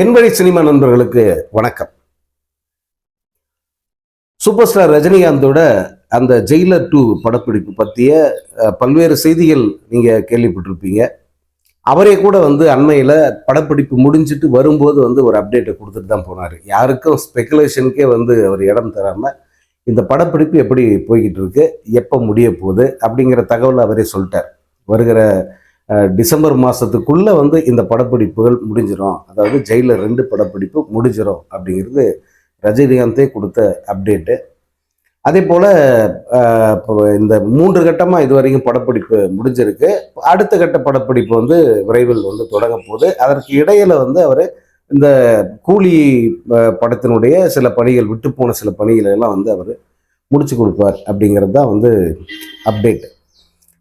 என்பழி cinema நண்பர்களுக்கு வணக்கம். Super star ரஜினிகாந்தோட அந்த ஜெயிலர் டூ படப்பிடிப்பு பற்றிய பல்வேறு செய்திகள் நீங்கள் கேள்விப்பட்டிருப்பீங்க. அவரே கூட வந்து அண்மையில் படப்பிடிப்பு முடிஞ்சிட்டு வரும்போது வந்து ஒரு அப்டேட்டை கொடுத்துட்டு தான் போனார். யாருக்கும் ஸ்பெகுலேஷனுக்கே வந்து அவர் இடம் தராமல் இந்த படப்பிடிப்பு எப்படி போய்கிட்டு இருக்கு எப்போ முடிய போகுது அப்படிங்கிற தகவலை அவரே சொல்லிட்டார். வருகிற டிசம்பர் மாதத்துக்குள்ளே வந்து இந்த படப்பிடிப்புகள் முடிஞ்சிடும் அதாவது ஜெயிலில் ரெண்டு படப்பிடிப்பு முடிஞ்சிடும் அப்படிங்கிறது ரஜினிகாந்தே கொடுத்த அப்டேட்டு அதே போல் இந்த மூன்று கட்டமாக இது வரைக்கும் படப்பிடிப்பு முடிஞ்சிருக்கு. அடுத்த கட்ட படப்பிடிப்பு வந்து விரைவில் வந்து தொடங்க போகுது. அதற்கு இடையில் வந்து அவர் இந்த கூலி படத்தினுடைய சில பணிகள் விட்டு போன சில பணிகளை எல்லாம் வந்து அவர் முடிச்சு கொடுப்பார் அப்படிங்கிறது தான் வந்து அப்டேட்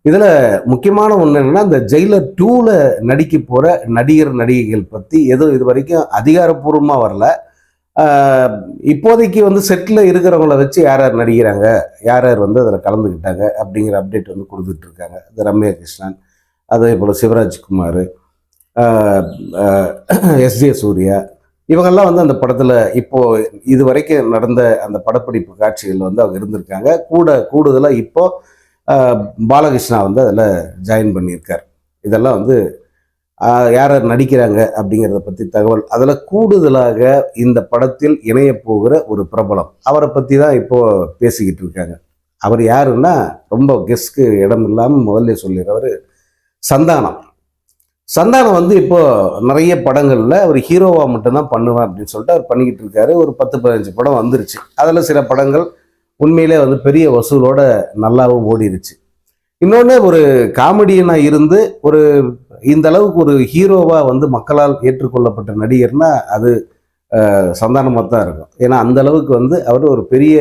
இதில் முக்கியமான ஒன்று என்னென்னா இந்த ஜெயிலர் டூவில் நடிக்க போகிற நடிகர் நடிகைகள் பற்றி எதுவும் இது வரைக்கும் அதிகாரப்பூர்வமாக வரல. இப்போதைக்கு வந்து செட்டில் இருக்கிறவங்கள வச்சு யார் யார் நடிக்கிறாங்க யார் யார் வந்து அதில் கலந்துக்கிட்டாங்க அப்படிங்கிற அப்டேட் வந்து கொடுத்துட்ருக்காங்க இந்த ரம்யா கிருஷ்ணன் அதே போல் சிவராஜ்குமார் எஸ்ஜே சூர்யா. இவங்கெல்லாம் வந்து அந்த படத்தில் இப்போது இது வரைக்கும் நடந்த அந்த படப்பிடிப்பு காட்சிகள் வந்து அவங்க இருந்திருக்காங்க. கூட கூடுதலாக இப்போது பாலகிருஷ்ணா வந்து அதில் ஜாயின் பண்ணியிருக்கார். இதெல்லாம் வந்து யார் யார் நடிக்கிறாங்க அப்படிங்கிறத பற்றி தகவல். அதில் கூடுதலாக இந்த படத்தில் இணைய போகிற ஒரு பிரபலம். அவரை பற்றி தான் இப்போ பேசிக்கிட்டு இருக்காங்க. அவர் யாருன்னா ரொம்ப கெஸ்ட்க்கு இடம் இல்லாமல் முதல்ல சொல்லிடுறவர் சந்தானம். சந்தானம் வந்து இப்போது நிறைய படங்களில் அவர் ஹீரோவாக மட்டும்தான் பண்ணுவேன் அப்படின்னு சொல்லிட்டு அவர் பண்ணிக்கிட்டு இருக்காரு. ஒரு பத்து பதினஞ்சு படம் வந்துருச்சு. அதில் சில படங்கள் உண்மையிலே வந்து பெரிய வசூலோட நல்லாவும் ஓடிடுச்சு இன்னொன்று ஒரு காமெடியனாக இருந்து ஒரு இந்த அளவுக்கு ஒரு ஹீரோவாக வந்து மக்களால் ஏற்றுக்கொள்ளப்பட்ட நடிகர்னா அது சந்தானமாக தான் இருக்கும். ஏன்னா அந்த அளவுக்கு வந்து அவர் ஒரு பெரிய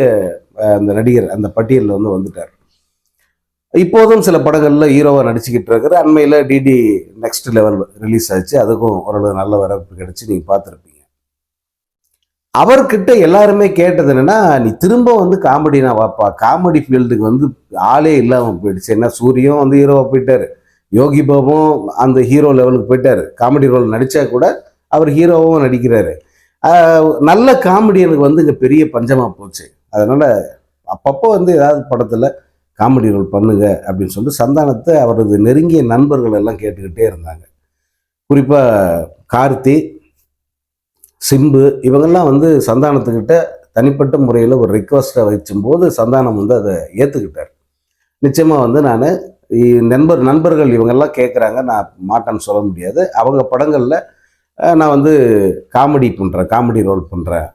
அந்த நடிகர் அந்த பட்டியலில் வந்து வந்துட்டார். இப்போதும் சில படங்களில் ஹீரோவாக நடிச்சுக்கிட்டு இருக்கிற அண்மையில் டிடி நெக்ஸ்ட் லெவல் ரிலீஸ் ஆச்சு. அதுக்கும் ஓரளவு நல்ல வரவேற்பு கிடச்சி நீங்கள் பார்த்துருப்பீங்க. அவர்கிட்ட எல்லாருமே கேட்டது என்னன்னா நீ திரும்ப வந்து காமெடினா வாப்பா காமெடி ஃபீல்டுக்கு வந்து ஆளே இல்லாமல் போயிடுச்சு. என்ன சூரியம் வந்து ஹீரோவாக போயிட்டார். யோகி பாபும் அந்த ஹீரோ லெவலுக்கு போயிட்டாரு. காமெடி ரோல் நடித்தா கூட அவர் ஹீரோவும் நடிக்கிறாரு. நல்ல காமெடியனுக்கு வந்து இங்கே பெரிய பஞ்சமாக போச்சு. அதனால் அப்பப்போ வந்து ஏதாவது படத்தில் காமெடி ரோல் பண்ணுங்க அப்படின்னு சொல்லிட்டு சந்தானத்தை அவரது நெருங்கிய நண்பர்கள் எல்லாம் கேட்டுக்கிட்டே இருந்தாங்க. குறிப்பாக கார்த்தி சிம்பு இவங்கெல்லாம் வந்து சந்தானத்துக்கிட்ட தனிப்பட்ட முறையில் ஒரு ரிக்வஸ்ட்டை வச்சும்போது சந்தானம் வந்து அதை ஏற்றுக்கிட்டார் நிச்சயமாக வந்து நான் நண்பர் நண்பர்கள் இவங்கெல்லாம் கேட்குறாங்க நான் மாட்டேன்னு சொல்ல முடியாது. அவங்க படங்களில் நான் வந்து காமெடி பண்ணுறேன் காமெடி ரோல் பண்ணுறேன்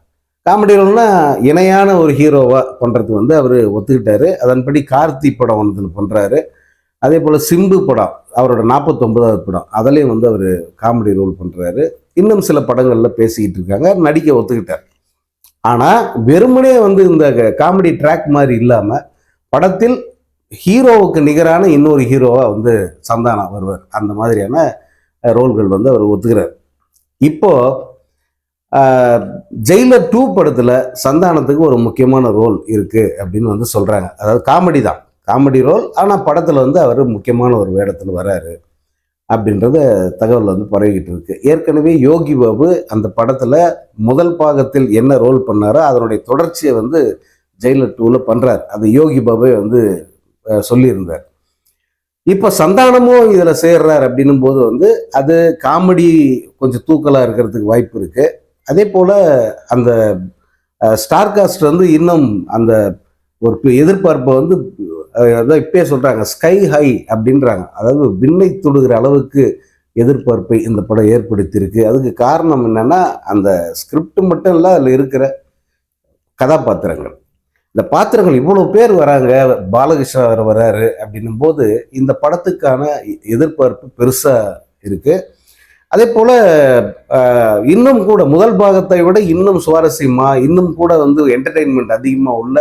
காமெடி ரோல்னால் இணையான ஒரு ஹீரோவாக பண்ணுறதுக்கு வந்து அவர் ஒத்துக்கிட்டாரு. அதன்படி கார்த்தி படம் ஒன்று பண்ணுறாரு அதே போல் சிம்பு படம் அவரோட நாற்பத்தொன்பதாவது படம் அதுலேயும் வந்து அவர் காமெடி ரோல் பண்ணுறாரு இன்னும் சில படங்களில் பேசிக்கிட்டு இருக்காங்க நடிக்க ஒத்துக்கிட்டார். ஆனால் வெறுமனே வந்து இந்த காமெடி ட்ராக் மாதிரி இல்லாமல் படத்தில் ஹீரோவுக்கு நிகரான இன்னொரு ஹீரோவாக வந்து சந்தானம் வருவார். அந்த மாதிரியான ரோல்கள் வந்து அவர் ஒத்துக்கிறார். இப்போ ஜெயிலர் டூ படத்தில் சந்தானத்துக்கு ஒரு முக்கியமான ரோல் இருக்குது அப்படின்னு வந்து சொல்கிறாங்க அதாவது காமெடி தான். Comedy role. ஆனால் படத்தில் வந்து அவர் முக்கியமான ஒரு வேடத்தில் வராரு அப்படின்றத தகவல் வந்து பரவிக்கிட்டு இருக்கு. ஏற்கனவே யோகி பாபு அந்த படத்தில் முதல் பாகத்தில் என்ன ரோல் பண்ணாரோ அதனுடைய தொடர்ச்சியை வந்து ஜெயிலர் டூவில் பண்ணுறார் அது யோகி பாபே வந்து சொல்லியிருந்தார். இப்போ சந்தானமும் இதில் சேர்றார் அப்படின்னும் போது வந்து அது காமெடி கொஞ்சம் தூக்கலாக இருக்கிறதுக்கு வாய்ப்பு இருக்குது அதே போல் அந்த ஸ்டார் காஸ்ட் வந்து இன்னும் அந்த ஒரு எதிர்பார்ப்பை வந்து அதான் இப்பயே சொல்கிறாங்க ஸ்கை ஹை அப்படின்றாங்க. அதாவது விண்ணை தொடுகிற அளவுக்கு எதிர்பார்ப்பை இந்த படம் ஏற்படுத்தியிருக்கு. அதுக்கு காரணம் என்னன்னா அந்த ஸ்கிரிப்ட் மட்டும் இல்லை அதில் இருக்கிற கதாபாத்திரங்கள். இந்த பாத்திரங்கள் இவ்வளோ பேர் வராங்க பாலகிருஷ்ணா அவர் வராரு அப்படின்னும் போது இந்த படத்துக்கான எதிர்பார்ப்பு பெருசாக இருக்கு. அதே போல் இன்னும் கூட முதல் பாகத்தை விட இன்னும் சுவாரஸ்யமாக இன்னும் கூட வந்து என்டர்டெயின்மெண்ட் அதிகமாக உள்ள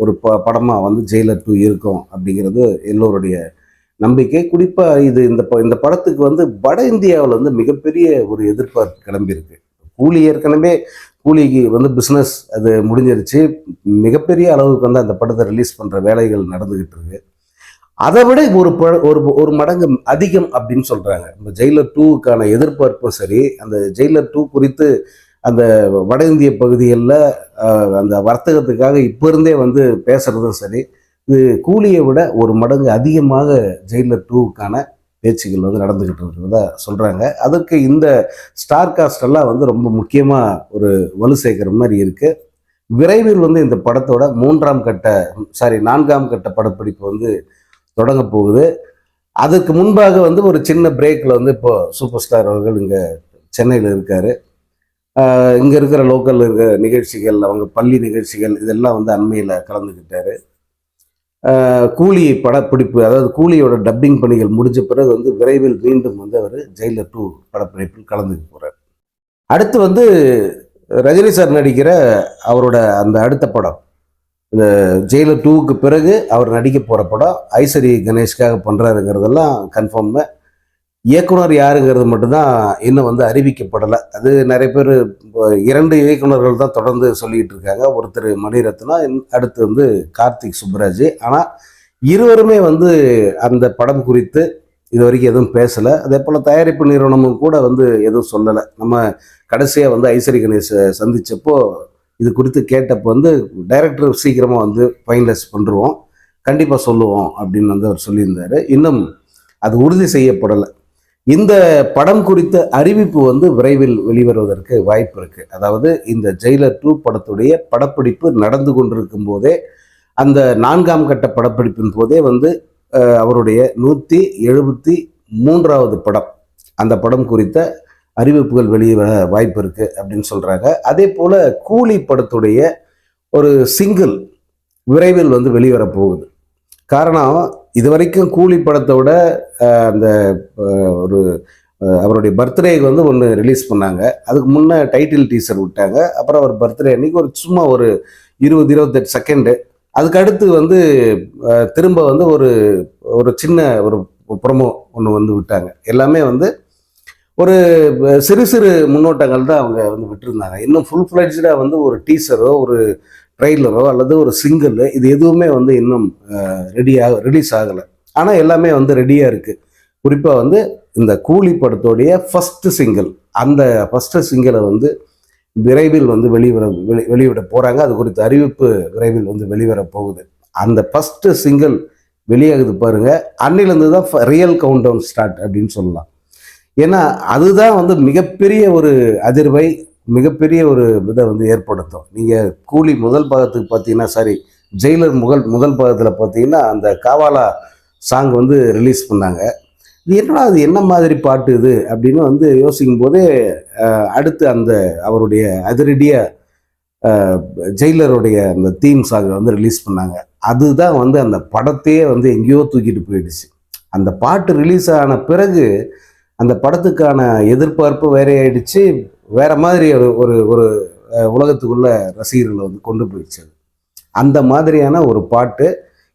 ஒரு ப படமாக வந்து ஜெயிலர் டூ இருக்கும் அப்படிங்கிறது எல்லோருடைய நம்பிக்கை. குறிப்பாக இது இந்த ப- இந்த படத்துக்கு வந்து வட இந்தியாவில் வந்து மிகப்பெரிய ஒரு எதிர்பார்ப்பு கிளம்பியிருக்கு. கூலி ஏற்கனவே கூலிக்கு வந்து பிஸ்னஸ் அது முடிஞ்சிருச்சு. மிகப்பெரிய அளவுக்கு வந்து அந்த படத்தை ரிலீஸ் பண்ணுற வேலைகள் நடந்துக்கிட்டு இருக்கு. அதை விட ஒரு ப- ஒரு ஒரு மடங்கு அதிகம் அப்படின்னு சொல்கிறாங்க இந்த ஜெயிலர் டூவுக்கான எதிர்பார்ப்பும் சரி அந்த ஜெயிலர் டூ குறித்து அந்த வட இந்திய பகுதிகளில் அந்த வர்த்தகத்துக்காக இப்போ இருந்தே வந்து பேசுகிறதும் சரி இது கூலியை விட ஒரு மடங்கு அதிகமாக ஜெயிலர் டூவுக்கான பேச்சுகள் வந்து நடந்துகிட்டு இருக்கிறதா சொல்கிறாங்க அதற்கு இந்த ஸ்டார் காஸ்ட் எல்லாம் வந்து ரொம்ப முக்கியமாக ஒரு வலு சேர்க்கிற மாதிரி இருக்குது விரைவில் வந்து இந்த படத்தோட மூன்றாம் கட்ட சாரி நான்காம் கட்ட படப்பிடிப்பு வந்து தொடங்க போகுது. அதுக்கு முன்பாக வந்து ஒரு சின்ன பிரேக்கில் வந்து இப்போது சூப்பர் ஸ்டார் அவர்கள் இங்கே சென்னையில் இருக்காரு. இங்கே இருக்கிற லோக்கல் இருக்கிற நிகழ்ச்சிகள் அவங்க பள்ளி நிகழ்ச்சிகள் இதெல்லாம் வந்து அண்மையில் கலந்துக்கிட்டார் கூலி படப்பிடிப்பு அதாவது கூலியோட டப்பிங் பணிகள் முடிஞ்ச பிறகு வந்து விரைவில் மீண்டும் வந்து அவர் ஜெயிலர் டூ படப்பிடிப்பில் கலந்துக்க போகிறார் அடுத்து வந்து ரஜினி சார் நடிக்கிற அவரோட அந்த அடுத்த படம் இந்த ஜெயிலர் டூவுக்கு பிறகு அவர் நடிக்க போகிற படம் ஐஸ்வரி கணேஷ்காக பண்ணுறாருங்கிறதெல்லாம் கன்ஃபார்ம் இயக்குனர் யாருங்கிறது மட்டும்தான் இன்னும் வந்து அறிவிக்கப்படலை. அது நிறைய பேர் இப்போ இரண்டு இயக்குனர்கள் தான் தொடர்ந்து சொல்லிட்டு இருக்காங்க. ஒருத்தர் மணிரத்னா அடுத்து வந்து கார்த்திக் சுப்ராஜ். ஆனால் இருவருமே வந்து அந்த படம் குறித்து இது வரைக்கும் எதுவும் பேசலை. அதே போல் தயாரிப்பு நிறுவனமும் கூட வந்து எதுவும் சொல்லலை. நம்ம கடைசியாக வந்து ஐஸ்வரி கணேஷை சந்தித்தப்போ இது குறித்து கேட்டப்போ வந்து டைரக்டர் சீக்கிரமாக வந்து ஃபைனலைஸ் பண்ணுருவோம் கண்டிப்பாக சொல்லுவோம் அப்படின்னு வந்து அவர் சொல்லியிருந்தார். இன்னும் அது உறுதி செய்யப்படலை. இந்த படம் குறித்த அறிவிப்பு வந்து விரைவில் வெளிவருவதற்கு வாய்ப்பு இருக்கு. அதாவது இந்த ஜெயிலர் டூ படத்துடைய படப்பிடிப்பு நடந்து கொண்டிருக்கும் போதே அந்த நான்காம் கட்ட படப்பிடிப்பின் போதே வந்து அவருடைய நூற்றி எழுபத்தி மூன்றாவது படம் அந்த படம் குறித்த அறிவிப்புகள் வெளிவர வாய்ப்பு இருக்கு அப்படின்னு சொல்றாங்க. அதே போல கூலி படத்துடைய ஒரு சிங்கிள் விரைவில் வந்து வெளிவர போகுது. காரணம் இது வரைக்கும் கூலி படத்தை விட அந்த ஒரு அவருடைய பர்த்டேக்கு வந்து ஒன்று ரிலீஸ் பண்ணாங்க. அதுக்கு முன்னே டைட்டில் டீசர் விட்டாங்க. அப்புறம் அவர் பர்த்டே அன்னைக்கு ஒரு சும்மா ஒரு இருபது இருபத்தெட்டு செகண்டு அதுக்கு அடுத்து வந்து திரும்ப வந்து ஒரு ஒரு சின்ன ஒரு ப்ரொமோ ஒன்று வந்து விட்டாங்க. எல்லாமே வந்து ஒரு சிறு சிறு முன்னோட்டங்கள் தான் அவங்க வந்து விட்டுருந்தாங்க. இன்னும் ஃபுல் ஃப்ளெட்ஜாக வந்து ஒரு டீசரோ ஒரு ட்ரெய்லரோ அல்லது ஒரு சிங்கிள் இது எதுவுமே வந்து இன்னும் ரெடியாக ரிலீஸ் ஆகலை. ஆனால் எல்லாமே வந்து ரெடியாக இருக்குது குறிப்பாக வந்து இந்த கூலி படத்தோடைய ஃபஸ்ட்டு சிங்கிள் அந்த ஃபஸ்ட்டு சிங்கிளை வந்து விரைவில் வந்து வெளிவர வெளி வெளியிட போகிறாங்க அது குறித்த அறிவிப்பு விரைவில் வந்து வெளிவர போகுது. அந்த ஃபஸ்ட்டு சிங்கிள் வெளியாகுது பாருங்க. அன்னிலேருந்து தான் ரியல் கவுண்ட் டவுன் ஸ்டார்ட் அப்படின்னு சொல்லலாம். ஏன்னா அதுதான் வந்து மிகப்பெரிய ஒரு அதிர்வை மிகப்பெரிய ஒரு இதை வந்து ஏற்படுத்தும். நீங்கள் கூலி முதல் பாகத்துக்கு பார்த்தீங்கன்னா சாரி ஜெயிலர் முதல் முதல் பாகத்தில் பார்த்தீங்கன்னா அந்த காவாலா சாங் வந்து ரிலீஸ் பண்ணாங்க. இது என்னடா அது என்ன மாதிரி பாட்டு இது? அப்படின்னு வந்து யோசிக்கும் போதே அடுத்து அந்த அவருடைய அதிரடியாக ஜெயிலருடைய அந்த தீம் சாங் வந்து ரிலீஸ் பண்ணாங்க. அதுதான் வந்து அந்த படத்தையே வந்து எங்கேயோ தூக்கிட்டு போயிடுச்சு. அந்த பாட்டு ரிலீஸ் ஆன பிறகு அந்த படத்துக்கான எதிர்பார்ப்பு வேற ஆயிடுச்சு வேற மாதிரி ஒரு ஒரு ஒரு உலகத்துக்குள்ள ரசிகர்களை வந்து கொண்டு போயிடுச்சு அந்த மாதிரியான ஒரு பாட்டு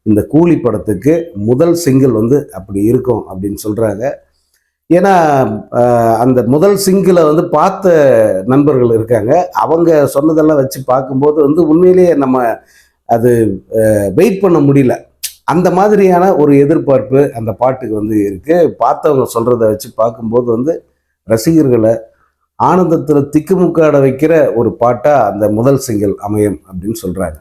இந்த கூலி படத்துக்கு முதல் சிங்கிள் வந்து அப்படி இருக்கும் அப்படின்னு சொல்கிறாங்க ஏன்னா அந்த முதல் சிங்கிளை வந்து பார்த்த நண்பர்கள் இருக்காங்க. அவங்க சொன்னதெல்லாம் வச்சு பார்க்கும்போது வந்து உண்மையிலேயே நம்ம அது வெயிட் பண்ண முடியல. அந்த மாதிரியான ஒரு எதிர்பார்ப்பு அந்த பாட்டுக்கு வந்து இருக்குது பார்த்தவங்க சொல்கிறத வச்சு பார்க்கும்போது வந்து ரசிகர்களை ஆனந்தத்தில் திக்குமுக்காட வைக்கிற ஒரு பாட்டா அந்த முதல் சிங்கிள் அமையும் அப்படின்னு சொல்றாங்க.